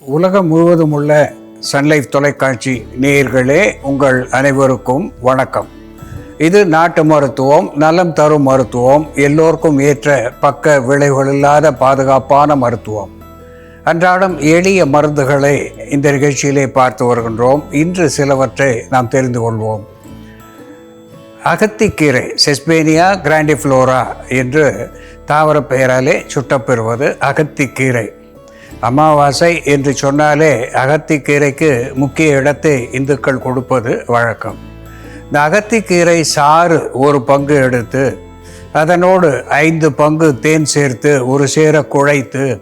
உலகம் முழுவதும் உள்ள சன்லைஃப் தொலைக்காட்சி நேயர்களே உங்கள் அனைவருக்கும் வணக்கம். இது நாட்டு மருத்துவம் நலம் தரும் மருத்துவம் எல்லோருக்கும் ஏற்ற பக்க விளைவுகள் இல்லாத பாதுகாப்பான மருத்துவம். அன்றாடம் எளிய மருந்துகளை இந்த நிகழ்ச்சியிலே பார்த்து வருகின்றோம். இன்று சிலவற்றை நாம் தெரிந்து கொள்வோம். அகத்திக்கீரை செஸ்பேனியா கிராண்டிஃப்ளோரா என்று தாவர பெயராலே சுட்டப்பெறுவது அகத்திக்கீரை. அமாவாசை என்று சொன்னாலே அகத்திக்கீரைக்கு முக்கிய இடத்தை இந்துக்கள் கொடுப்பது வழக்கம். இந்த அகத்திக்கீரை சாறு ஒரு பங்கு எடுத்து அதனோடு ஐந்து பங்கு தேன் சேர்த்து ஒரு சேர குழைத்து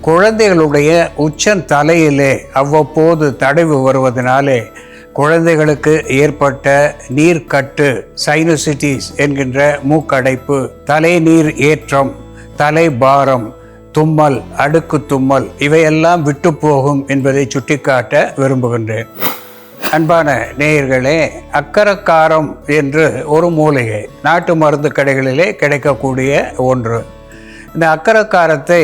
குழந்தைகளுடைய உச்சன் தலையிலே அவ்வப்போது தடவு வருவதனாலே குழந்தைகளுக்கு ஏற்பட்ட நீர்க்கட்டு சைனோசிட்டிஸ் என்கின்ற மூக்கடைப்பு தலைநீர் ஏற்றம் தலைபாரம் தும்மல் அடுக்கு தும்மல் இவையெல்லாம் விட்டு போகும் என்பதை சுட்டிக்காட்ட விரும்புகின்றேன். அன்பான நேயர்களே அக்கரக்காரம் என்று ஒரு மூலிகை நாட்டு மருந்து கடைகளிலே கிடைக்கக்கூடிய ஒன்று. இந்த அக்கரக்காரத்தை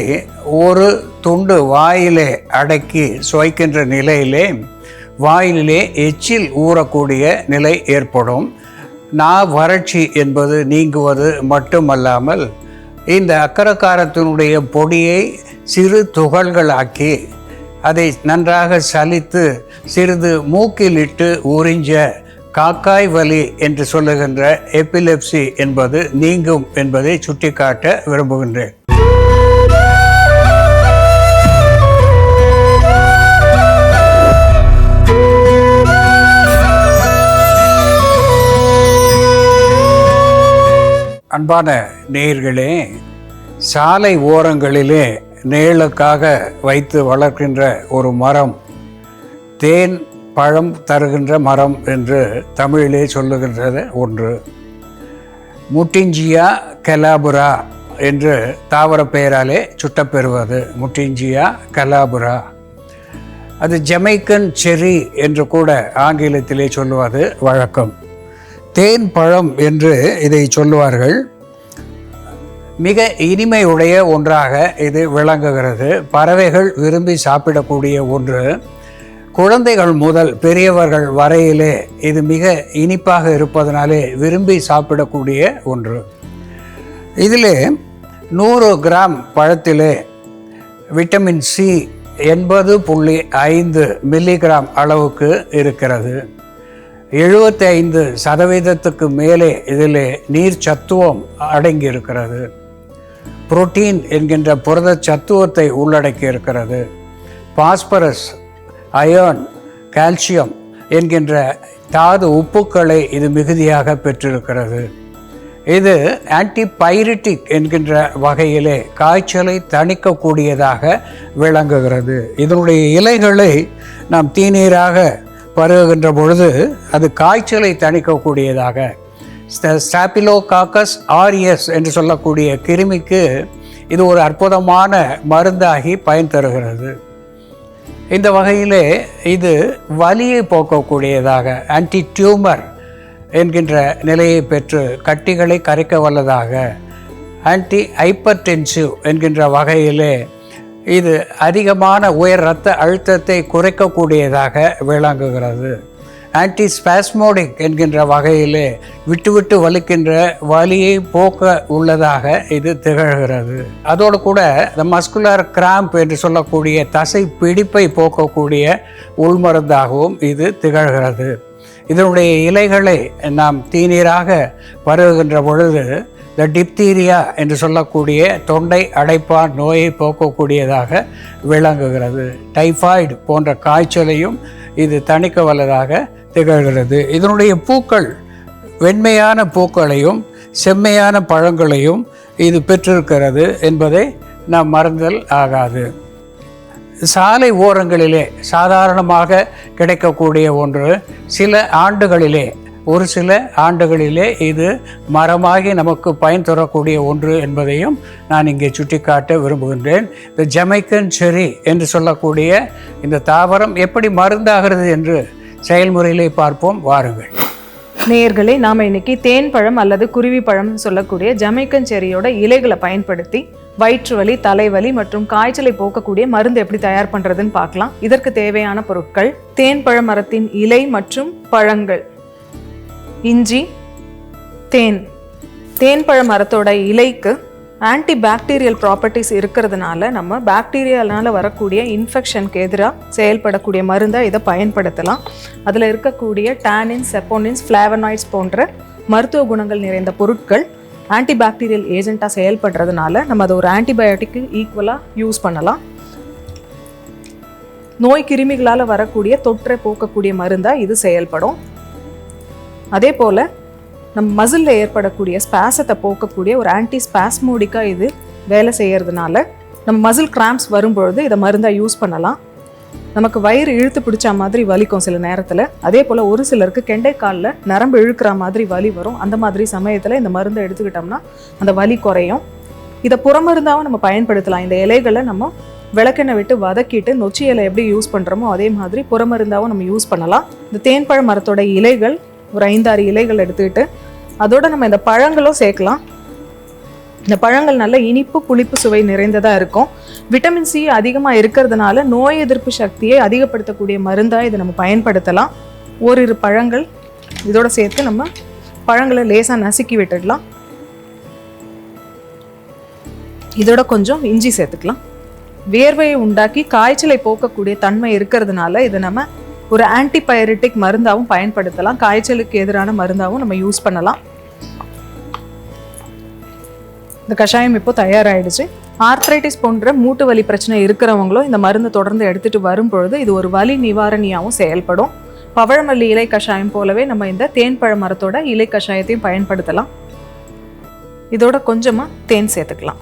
ஒரு துண்டு வாயிலே அடக்கி சுவைக்கின்ற நிலையிலே வாயிலே எச்சில் ஊறக்கூடிய நிலை ஏற்படும். நா வறட்சி என்பது நீங்குவது மட்டுமல்லாமல் இந்த அக்கரக்காரத்தினுடைய பொடியை சிறு துகள்களாக்கி அதை நன்றாக சலித்து சிறிது மூக்கிலிட்டு உறிஞ்ச காக்காய் வலி என்று சொல்லுகின்ற எபிலெப்சி என்பது நீங்கும் என்பதை சுட்டிக்காட்ட விரும்புகின்றேன். அன்பான நேயர்களே சாலை ஓரங்களிலே நிழலுக்காக வைத்து வளர்க்கின்ற ஒரு மரம் தேன் பழம் தருகின்ற மரம் என்று தமிழிலே சொல்லுகின்றது ஒன்று. முட்டிஞ்சியா கலாபுரா என்று தாவர பெயராலே சுட்டப்பெறுவது முட்டிஞ்சியா கலாபுரா. அது ஜமைக்கன் செரி என்று கூட ஆங்கிலத்திலே சொல்லுவது வழக்கம். தேன் பழம் என்று இதை சொல்லுவார்கள். மிக இனிமையுடைய ஒன்றாக இது விளங்குகிறது. பறவைகள் விரும்பி சாப்பிடக்கூடிய ஒன்று. குழந்தைகள் முதல் பெரியவர்கள் வரையிலே இது மிக இனிப்பாக இருப்பதனாலே விரும்பி சாப்பிடக்கூடிய ஒன்று. இதிலே நூறு கிராம் பழத்திலே விட்டமின் சி எண்பது புள்ளி ஐந்து மில்லிகிராம் அளவுக்கு இருக்கிறது. எழுபத்தி ஐந்து சதவீதத்துக்கு மேலே இதில் நீர் சத்துவம் அடங்கி இருக்கிறது புரோட்டீன் என்கின்ற புரத சத்துவத்தை உள்ளடக்கி இருக்கிறது பாஸ்பரஸ் அயர்ன் கால்சியம் என்கின்ற தாது உப்புக்களை இது மிகுதியாக பெற்றிருக்கிறது. இது ஆன்டிபைரிட்டிக் என்கின்ற வகையிலே காய்ச்சலை தணிக்கக்கூடியதாக விளங்குகிறது. இதனுடைய இலைகளை நாம் தீநீராக பருகுகின்ற பொழுது அது காய்ச்சலை தணிக்கக்கூடியதாக. ஸ்டாபிலோகாக்கஸ் ஆரியஸ் என்று சொல்லக்கூடிய கிருமிக்கு இது ஒரு அற்புதமான மருந்தாகி பயன் தருகிறது. இந்த வகையிலே இது வலியை போக்கக்கூடியதாக ஆன்டி டியூமர் என்கின்ற நிலையை பெற்று கட்டிகளை கரைக்க வல்லதாக ஆன்டி ஹைப்பர்டென்சிவ் என்கின்ற வகையிலே இது அதிகமான உயர் இரத்த அழுத்தத்தை குறைக்கக்கூடியதாக விளங்குகிறது. ஆன்டிஸ்பாஸ்மோடிக் என்கின்ற வகையிலே விட்டு விட்டு வலிக்கின்ற வலியை போக்க உள்ளதாக இது திகழ்கிறது. அதோடு கூட இந்த மஸ்குலர் கிராம்ப் என்று சொல்லக்கூடிய தசை பிடிப்பை போக்கக்கூடிய உள்மருந்தாகவும் இது திகழ்கிறது. இதனுடைய இலைகளை நாம் தீநீராக பருகுகின்ற பொழுது த டிப்தீரியா என்று சொல்லக்கூடிய தொண்டை அடைப்பான் நோயை போக்கக்கூடியதாக விளங்குகிறது. டைஃபாய்டு போன்ற காய்ச்சலையும் இது தணிக்க வல்லதாக திகழ்கிறது. இதனுடைய பூக்கள் வெண்மையான பூக்களையும் செம்மையான பழங்களையும் இது பெற்றிருக்கிறது என்பதை நாம் மறந்தல் ஆகாது. சாலை ஓரங்களிலே சாதாரணமாக கிடைக்கக்கூடிய ஒன்று சில ஆண்டுகளிலே ஒரு சில ஆண்டுகளிலே இது மரமாகி நமக்கு பயன் தரக்கூடிய ஒன்று என்பதையும் நான் இங்கே சுட்டிக்காட்ட விரும்புகின்றேன். இந்த ஜமைக்கன் செரி என்று சொல்லக்கூடிய இந்த தாவரம் எப்படி மருந்தாகிறது என்று செயல்முறையிலே பார்ப்போம். வாருங்கள். நேயர்களே நாம் இன்னைக்கு தேன் பழம் அல்லது குருவி பழம் சொல்லக்கூடிய ஜமைக்கன் செரியோட இலைகளை பயன்படுத்தி வயிற்று வலி தலைவலி மற்றும் காய்ச்சலை போக்கக்கூடிய மருந்து எப்படி தயார் பண்ணுறதுன்னு பார்க்கலாம். இதற்கு தேவையான பொருட்கள் தேன் பழ மரத்தின் இலை மற்றும் பழங்கள். இஞ்சி தேன். தேன் பழ மரத்தோட இலைக்கு ஆன்டி பாக்டீரியல் ப்ராப்பர்ட்டிஸ் இருக்கிறதுனால நம்ம பாக்டீரியானால வரக்கூடிய இன்ஃபெக்ஷனுக்கு எதிராக செயல்படக்கூடிய மருந்தை இதை பயன்படுத்தலாம். அதில் இருக்கக்கூடிய டேனின்ஸ் செப்போனின்ஸ் ஃப்ளாவனாய்ட்ஸ் போன்ற மருத்துவ குணங்கள் நிறைந்த பொருட்கள் ஆன்டி பாக்டீரியல் ஏஜென்ட்டாக செயல்படுறதுனால நம்ம அதை ஒரு ஆன்டிபயோட்டிக்கு ஈக்குவலாக யூஸ் பண்ணலாம். நோய் கிருமிகளால் வரக்கூடிய தொற்றை போக்கக்கூடிய மருந்தாக இது செயல்படும். அதே போல் நம்ம மசிலில் ஏற்படக்கூடிய ஸ்பாசத்தை போக்கக்கூடிய ஒரு ஆன்டி ஸ்பாஸ்மோடிக்காக இது வேலை செய்கிறதுனால நம்ம மசில் கிராம்ப்ஸ் வரும்பொழுது இதை மருந்தாக யூஸ் பண்ணலாம். நமக்கு வயிறு இழுத்து பிடிச்ச மாதிரி வலிக்கும் சில நேரத்தில். அதே போல் ஒரு சிலருக்கு கெண்டைக்காலில் நரம்பு இழுக்கிற மாதிரி வலி வரும். அந்த மாதிரி சமயத்தில் இந்த மருந்தை எடுத்துக்கிட்டோம்னா அந்த வலி குறையும். இதை புறமருந்தாகவும் நம்ம பயன்படுத்தலாம். இந்த இலைகளை நம்ம விளக்கெண்ணெய் விட்டு வதக்கிட்டு நொச்சி இலை எப்படி யூஸ் பண்ணுறோமோ அதே மாதிரி புறமருந்தாகவும் நம்ம யூஸ் பண்ணலாம். இந்த தேன்பழ மரத்தோட இலைகள் ஒரு ஐந்தாறு இலைகள் எடுத்துக்கிட்டு அதோட நம்ம இந்த பழங்களும் சேர்க்கலாம். இந்த பழங்கள் நல்ல இனிப்பு புளிப்பு சுவை நிறைந்ததாக இருக்கும். விட்டமின் சி அதிகமாக இருக்கிறதுனால நோய் எதிர்ப்பு சக்தியை அதிகப்படுத்தக்கூடிய மருந்தாக இதை நம்ம பயன்படுத்தலாம். ஓரிரு பழங்கள் இதோட சேர்த்து நம்ம பழங்களை லேசாக நசுக்கி விட்டுடலாம். இதோட கொஞ்சம் இஞ்சி சேர்த்துக்கலாம். வேர்வையை உண்டாக்கி காய்ச்சலை போக்கக்கூடிய தன்மை இருக்கிறதுனால இதை நம்ம ஒரு ஆன்டிபயரிட்டிக் மருந்தாகவும் பயன்படுத்தலாம். காய்ச்சலுக்கு எதிரான மருந்தாகவும் நம்ம யூஸ் பண்ணலாம். இந்த கஷாயம் இப்போ தயாராகிடுச்சு ஆர்த்ரைட்டிஸ் போன்ற மூட்டு வலி பிரச்சனை இருக்கிறவங்களும் இந்த மருந்து தொடர்ந்து எடுத்துட்டு வரும் பொழுது இது ஒரு வலி நிவாரணியாகவும் செயல்படும். பவழமல்லி இலை கஷாயம் போலவே நம்ம இந்த தேன் பழ மரத்தோட இலை கஷாயத்தையும் பயன்படுத்தலாம். இதோட கொஞ்சமாக தேன் சேர்த்துக்கலாம்.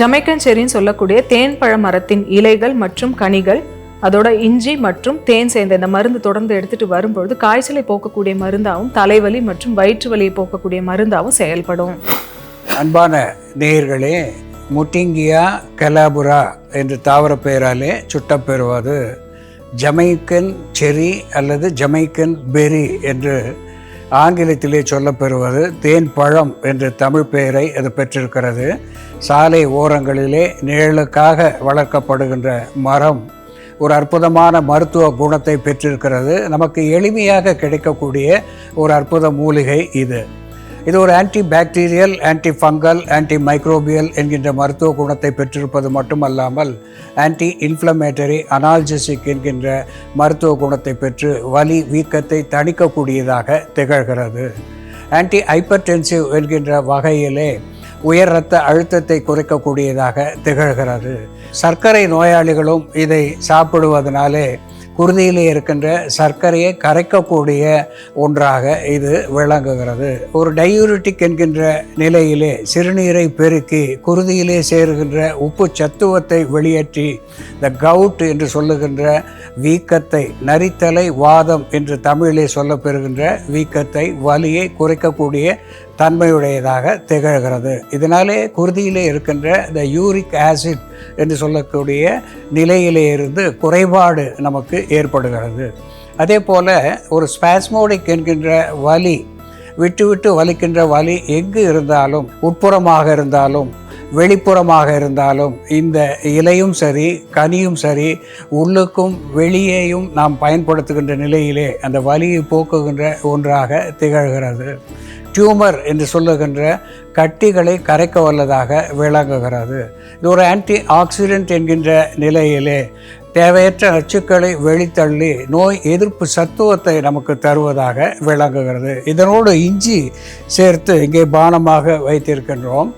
ஜமைக்கன் செரின்னு சொல்லக்கூடிய தேன் பழ மரத்தின் இலைகள் மற்றும் கனிகள் அதோட இஞ்சி மற்றும் தேன் சேர்ந்த இந்த மருந்து தொடர்ந்து எடுத்துட்டு வரும்பொழுது காய்ச்சலை போக்கக்கூடிய மருந்தாகவும் தலைவலி மற்றும் வயிற்று வலியை போக்கக்கூடிய மருந்தாகவும் செயல்படும். அன்பான நேயர்களே முட்டிங்கியா கலாபுரா என்று தாவர பெயராலே சுட்டப்பெறுவது ஜமைக்கன் செரி அல்லது ஜமைக்கன் பெரி என்று ஆங்கிலத்திலே சொல்லப்பெறுவது தேன் பழம் என்ற தமிழ் பெயரை அது பெற்றிருக்கிறது. சாலை ஓரங்களிலே நிழலுக்காக வளர்க்கப்படுகின்ற மரம் ஒரு அற்புதமான மருத்துவ குணத்தை பெற்றிருக்கிறது. நமக்கு எளிமையாக கிடைக்கக்கூடிய ஒரு அற்புத மூலிகை இது. இது ஒரு anti bacterial anti fungal anti microbial என்கின்ற மருத்துவ குணத்தை பெற்றிருப்பது மட்டுமல்லாமல் ஆன்டி இன்ஃப்ளமேட்டரி அனால்ஜெசிக் என்கின்ற மருத்துவ குணத்தை பெற்று வலி வீக்கத்தை தணிக்கக்கூடியதாக திகழ்கிறது. ஆன்டி ஹைப்பர்டென்சிவ் என்கின்ற வகையிலே உயர் இரத்த அழுத்தத்தை குறைக்கக்கூடியதாக திகழ்கிறது. சர்க்கரை நோயாளிகளும் இதை சாப்பிடுவதனாலே குருதியிலே இருக்கின்ற சர்க்கரையை கரைக்கக்கூடிய ஒன்றாக இது விளங்குகிறது. ஒரு டையூரிட்டிக் என்கின்ற நிலையிலே சிறுநீரை பெருக்கி குருதியிலே சேருகின்ற உப்பு சத்துவத்தை வெளியேற்றி த கவுட் என்று சொல்லுகின்ற வீக்கத்தை நரித்தலை வாதம் என்று தமிழிலே சொல்லப்பெறுகின்ற வீக்கத்தை வலியை குறைக்கக்கூடிய தன்மையுடையதாக திகழ்கிறது. இதனாலே குருதியிலே இருக்கின்ற இந்த யூரிக் ஆசிட் என்று சொல்லக்கூடிய நிலையிலே இருந்து குறைபாடு நமக்கு ஏற்படுகிறது. அதே போல் ஒரு ஸ்பாஸ்மோடிக் என்கின்ற வலி விட்டு விட்டு வலிக்கின்ற வலி எங்கு இருந்தாலும் உட்புறமாக இருந்தாலும் வெளிப்புறமாக இருந்தாலும் இந்த இலையும் சரி கனியும் சரி உள்ளுக்கும் வெளியேயும் நாம் பயன்படுத்துகின்ற நிலையிலே அந்த வலியை போக்குகின்ற ஒன்றாக திகழ்கிறது. டியூமர் என்று சொல்லுகின்ற கட்டிகளை கரைக்க வல்லதாக விளங்குகிறது. இது ஒரு ஆன்டி ஆக்சிடென்ட் என்கின்ற நிலையிலே தேவையற்ற நச்சுக்களை வெளித்தள்ளி நோய் எதிர்ப்பு சத்துவத்தை நமக்கு தருவதாக விளங்குகிறது. இதனோடு இஞ்சி சேர்த்து இங்கே பானமாக வைத்திருக்கின்றோம்.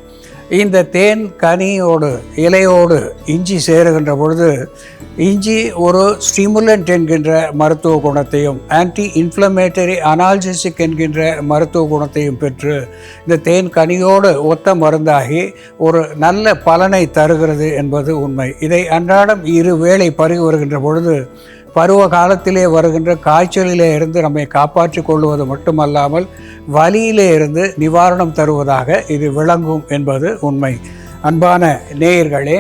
இந்த தேன் கனியோடு இலையோடு இஞ்சி சேருகின்ற பொழுது இஞ்சி ஒரு ஸ்டிமுலண்ட் என்கின்ற மருத்துவ குணத்தையும் ஆன்டி இன்ஃப்ளமேட்டரி அனால்ஜெசிக் என்கின்ற மருத்துவ குணத்தையும் பெற்று இந்த தேன் கனியோடு ஒத்த மருந்தாகி ஒரு நல்ல பலனை தருகிறது என்பது உண்மை. இதை அன்றாடம் இரு வேளை பருகி வருகின்ற பொழுது பருவ காலத்திலே வருகின்ற காய்ச்சலிலே இருந்து நம்மை காப்பாற்றிக் கொள்வது மட்டுமல்லாமல் வலியிலே இருந்து நிவாரணம் தருவதாக இது விளங்கும் என்பது உண்மை. அன்பான நேயர்களே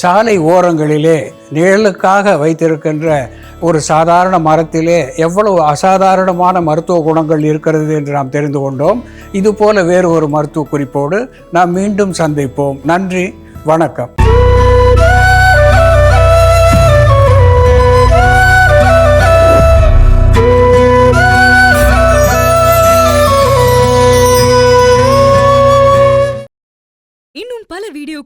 சாலை ஓரங்களிலே நிழலுக்காக வைத்திருக்கின்ற ஒரு சாதாரண மரத்திலே எவ்வளவு அசாதாரணமான மருத்துவ குணங்கள் இருக்கிறது என்று நாம் தெரிந்து கொண்டோம். இதுபோல வேறு ஒரு மருத்துவ குறிப்போடு நாம் மீண்டும் சந்திப்போம். நன்றி வணக்கம்.